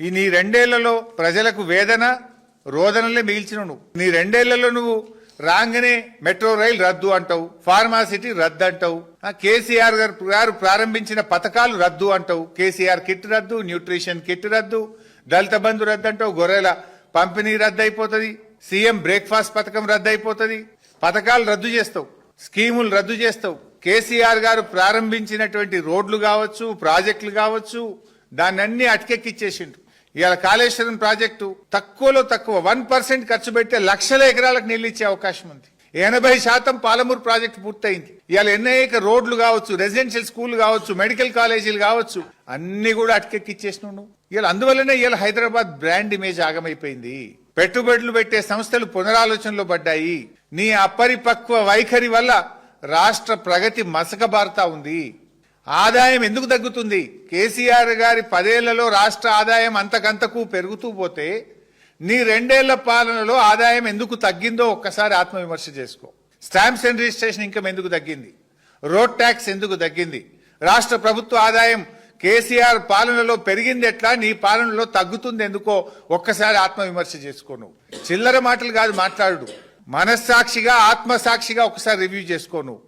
ఈ నీ రెండేళ్ళలో ప్రజలకు వేదన రోదనలే మిగిల్చిన నువ్వు నీ రెండేళ్ళలో నువ్వు రాగానే మెట్రో రైల్ రద్దు అంటావు ఫార్మాసిటీ రద్దు అంటావు కేసీఆర్ గారు గారు ప్రారంభించిన పథకాలు రద్దు అంటావు కేసీఆర్ కిట్ రద్దు న్యూట్రిషన్ కిట్ రద్దు దళిత బంధు రద్దు అంటావు గొర్రెల పంపిణీ రద్దు అయిపోతుంది సీఎం బ్రేక్ఫాస్ట్ పథకం రద్దు అయిపోతుంది పథకాలు రద్దు చేస్తావు స్కీములు రద్దు చేస్తావు. కేసీఆర్ గారు ప్రారంభించినటువంటి రోడ్లు కావచ్చు ప్రాజెక్టులు కావచ్చు దాన్ని అన్ని అటకెక్కిచ్చేసిండు ఇవాళ కాళేశ్వరం ప్రాజెక్టు తక్కువలో తక్కువ వన్ పర్సెంట్ ఖర్చు పెడితే లక్షల ఎకరాలకు నీళ్ళు ఇచ్చే అవకాశం ఉంది. ఎనభై శాతం పాలమూరు ప్రాజెక్టు పూర్తయింది. ఇవాళ అనేక రోడ్లు కావచ్చు రెసిడెన్షియల్ స్కూల్ కావచ్చు మెడికల్ కాలేజీలు కావచ్చు అన్ని కూడా అటకెక్కిచ్చేసినావు నువ్వు ఇవాళ అందువల్లనే ఇవాళ హైదరాబాద్ బ్రాండ్ ఇమేజ్ ఆగమైపోయింది. పెట్టుబడులు పెట్టే సంస్థలు పునరాలోచనలో పడ్డాయి. నీ అపరిపక్వ వైఖరి వల్ల రాష్ట్ర ప్రగతి మసకబారుతా ఉంది. ఆదాయం ఎందుకు తగ్గుతుంది? కేసీఆర్ గారి పదేళ్ళలో రాష్ట్ర ఆదాయం అంతకంతకు పెరుగుతూ పోతే నీ రెండేళ్ళ పాలనలో ఆదాయం ఎందుకు తగ్గిందో ఒక్కసారి ఆత్మవిమర్శ చేసుకో. స్టాంప్స్ అండ్ రిజిస్ట్రేషన్ ఇన్కమ్ ఎందుకు తగ్గింది? రోడ్ ట్యాక్స్ ఎందుకు తగ్గింది? రాష్ట్ర ప్రభుత్వ ఆదాయం కేసీఆర్ పాలనలో పెరిగింది ఎట్లా? నీ పాలనలో తగ్గుతుంది ఎందుకో ఒక్కసారి ఆత్మవిమర్శ చేసుకో నువ్వు. చిల్లర మాటలు కాదు మాట్లాడు. మనస్సాక్షిగా ఆత్మసాక్షిగా ఒకసారి రివ్యూ చేసుకో నువ్వు.